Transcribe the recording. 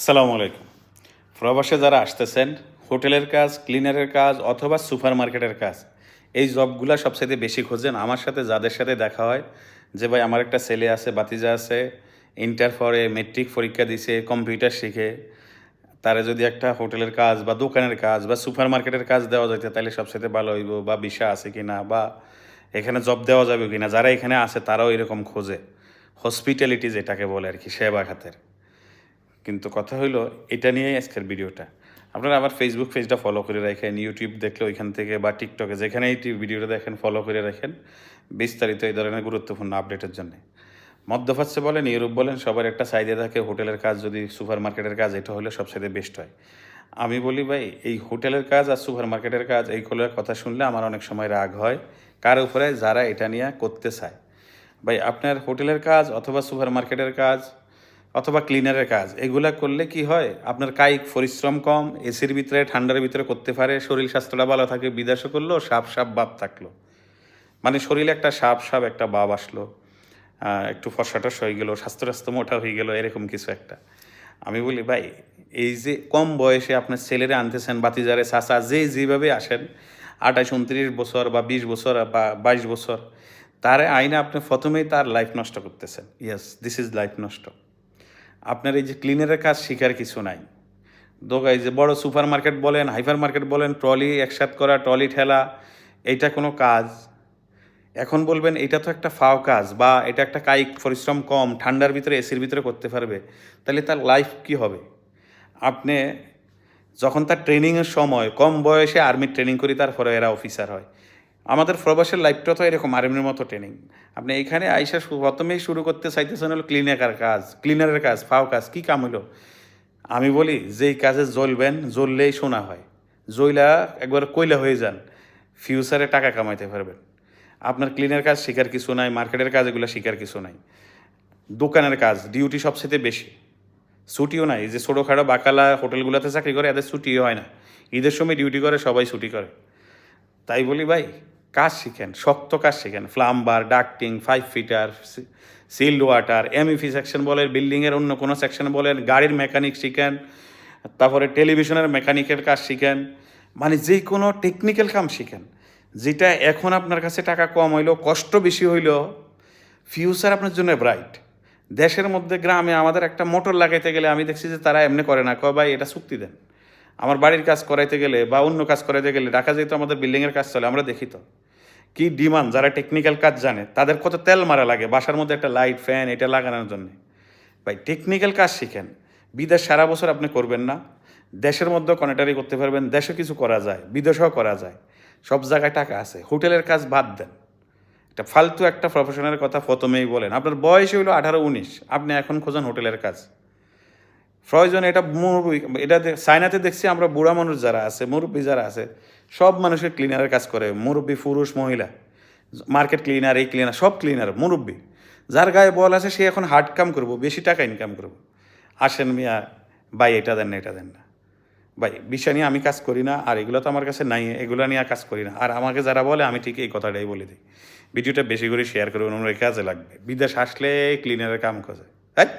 আসসালামু আলাইকুম। প্রবাসে যারা আসতেছেন, হোটেলের কাজ, ক্লিনারের কাজ অথবা সুপার মার্কেটের কাজ, এই জবগুলো সবসাথে বেশি খোঁজেন। আমার সাথে, যাদের সাথে দেখা হয় যে, ভাই, আমার একটা ছেলে আছে, বাতিজা আছে, ইন্টার পরে মেট্রিক পরীক্ষা দিছে, কম্পিউটার শিখে, তারা যদি একটা হোটেলের কাজ বা দোকানের কাজ বা সুপার মার্কেটের কাজ দেওয়া যেত তাহলে সবসাথে ভালো হইব বা বিষা আছে কি না বা এখানে জব দেওয়া যাবে কিনা। যারা এখানে আছে, তারাও এরকম খোঁজে। হসপিটালিটি যেটাকে বলে আর কি সেবা খাতের। কিন্তু কথা হইল, এটা নিয়েই আজকের ভিডিওটা। আপনারা আবার ফেসবুক পেজটা ফলো করে রাখেন ইউটিউব দেখলে ওইখান থেকে বা টিকটকে যেখানে এই ভিডিওটা দেখেন ফলো করে রাখেন। বিস্তারিত এই ধরনের গুরুত্বপূর্ণ আপডেটের জন্য। মধ্যপ্রাচ্যে বলেন, ইউরোপ বলেন, সবার একটা চাহিদা থাকে, হোটেলের কাজ যদি সুপার মার্কেটের কাজ, এটা হলে সবচেয়ে বেস্ট হয়। আমি বলি, ভাই, এই হোটেলের কাজ আর সুপার মার্কেটের কাজ, এই এইগুলোর কথা শুনলে আমার অনেক সময় রাগ হয়। কার উপরে যারা এটা নিয়ে করতে চায়? ভাই, আপনার হোটেলের কাজ অথবা সুপার মার্কেটের কাজ অথবা ক্লিনারের কাজ, এগুলা করলে কি হয়? আপনার কায়িক পরিশ্রম কম, এসির ভিতরে, ঠান্ডার ভিতরে করতে পারে, শরীর স্বাস্থ্যটা ভালো থাকে বিদেশে করল, সাপ সাপ বাপ থাকল। মানে শরীরে একটা সাপ সাপ একটা বাপ আসলো একটু ফসাটস হয়ে গেলো স্বাস্থ্য স্বাস্থ্য মোটা হয়ে গেলো, এরকম কিছু একটা। আমি বলি, ভাই, এই যে কম বয়সে আপনার ছেলেরা আনতেছেন বাতিজারে চাচা, যে যেভাবে আসেন, আঠাশ, উনত্রিশ বছর বা বিশ বছর বা বাইশ বছর, তার আইনে আপনি প্রথমেই তার লাইফ নষ্ট করতেছেন। ইয়েস দিস ইজ লাইফ নষ্ট। আপনার এই যে ক্লিনারের কাজ শেখার কিছু নাই। দোকায় যে বড় সুপার মার্কেট বলেন হাইপার মার্কেট বলেন ট্রলি একসাথ করা ট্রলি ঠেলা, এইটা কোনো কাজ। এখন বলবেন এটা তো একটা ফাও কাজ বা এটা একটা কায়িক পরিশ্রম কম, ঠান্ডার ভিতরে এসির ভিতরে করতে পারবে। তাহলে তার লাইফ কি হবে? আপনি যখন তার ট্রেনিংয়ের সময়, কম বয়সে আর্মির ট্রেনিং করি, তারপরে এরা অফিসার হয়। আমাদের প্রবাসের লাইফটা তো এরকম আর্মির মতো ট্রেনিং আপনি এখানে আইসা প্রথমেই শুরু করতে চাইতেছেন হলো ক্লিনার কাজ ক্লিনারের কাজ, ফাও কাজ, কী কাম হলো আমি বলি, যেই কাজে জ্বলবেন, জ্বললেই শোনা হয়। জ্বইলা একবার কইলা হয়ে যান ফিউচারে টাকা কামাইতে পারবেন। আপনার ক্লিনার কাজ শেখার কিছু নাই মার্কেটের কাজ এগুলো শেখার কিছু নাই। দোকানের কাজ ডিউটি সবচেয়ে বেশি। ছুটিও নাই যে ছোটোখাটো বাকালা হোটেলগুলোতে চাকরি করে, এদের ছুটিও হয় না। ঈদের সময় ডিউটি করে, সবাই ছুটি করে। তাই বলি, ভাই কাজ শিখেন, শক্ত কাজ শিখেন। Plumber ducting fire fitter chilled water MEP section বলেন বিল্ডিংয়ের অন্য কোনো সেকশন বলেন, গাড়ির মেকানিক শিখেন, তারপরে টেলিভিশনের মেকানিকের কাজ শিখেন মানে যে কোনো টেকনিক্যাল কাম শিখেন। যেটা এখন আপনার কাছে টাকা কম হইলেও, কষ্ট বেশি হইলেও ফিউচার আপনার জন্য ব্রাইট দেশের মধ্যে, গ্রামে আমাদের একটা মোটর লাগাইতে গেলে আমি দেখছি যে তারা এমনি করে না। কয়, ভাই, এটা চুক্তি দেন। আমার বাড়ির কাজ করাইতে গেলে বা অন্য কাজ করাইতে গেলে ঢাকা যেহেতু আমাদের বিল্ডিংয়ের কাজ চলে, আমরা দেখি তো। কি ডিমান্ড যারা টেকনিক্যাল কাজ জানে, তাদের কত তেল মারা লাগে বাসার মধ্যে একটা লাইট ফ্যান এটা লাগানোর জন্য। ভাই টেকনিক্যাল কাজ শিখেন। বিদেশ সারা বছর আপনি করবেন না। দেশের মধ্যে কনেটারি করতে পারবেন, দেশে কিছু করা যায়, বিদেশেও করা যায়। সব জায়গায় টাকা আছে। হোটেলের কাজ বাদ দেন। এটা ফালতু একটা প্রফেশনের কথা প্রথমেই বলেন। আপনার বয়স হইল আঠারো, উনিশ। আপনি এখন খোঁজেন হোটেলের কাজ। প্রয়োজন এটা মুরব্বী, এটা চায়নাতে দেখছি আমরা বুড়া মানুষ যারা আছে, মুরব্বী যারা আছে, সব মানুষের ক্লিনারের কাজ করে, মুরব্বী, পুরুষ, মহিলা মার্কেট ক্লিনার এই ক্লিনার সব ক্লিনার মুরব্বী। যার গায়ে বল আছে, সে এখন হার্ড কাম করব, বেশি টাকা ইনকাম করব। আসেন মিয়া, ভাই, এটা দেন না, এটা দেন না। ভাই, বিষয় নিয়ে আমি কাজ করি না, আর এগুলো তো আমার কাছে নাই, এগুলো নিয়ে কাজ করি না। আর আমাকে যারা বলে, আমি ঠিক এই কথাটাই বলে দিই। ভিডিওটা বেশি করে শেয়ার করবেন ওনার কাজে লাগবে। বিদেশ আসলে ক্লিনারের কাম করে হ্যাঁ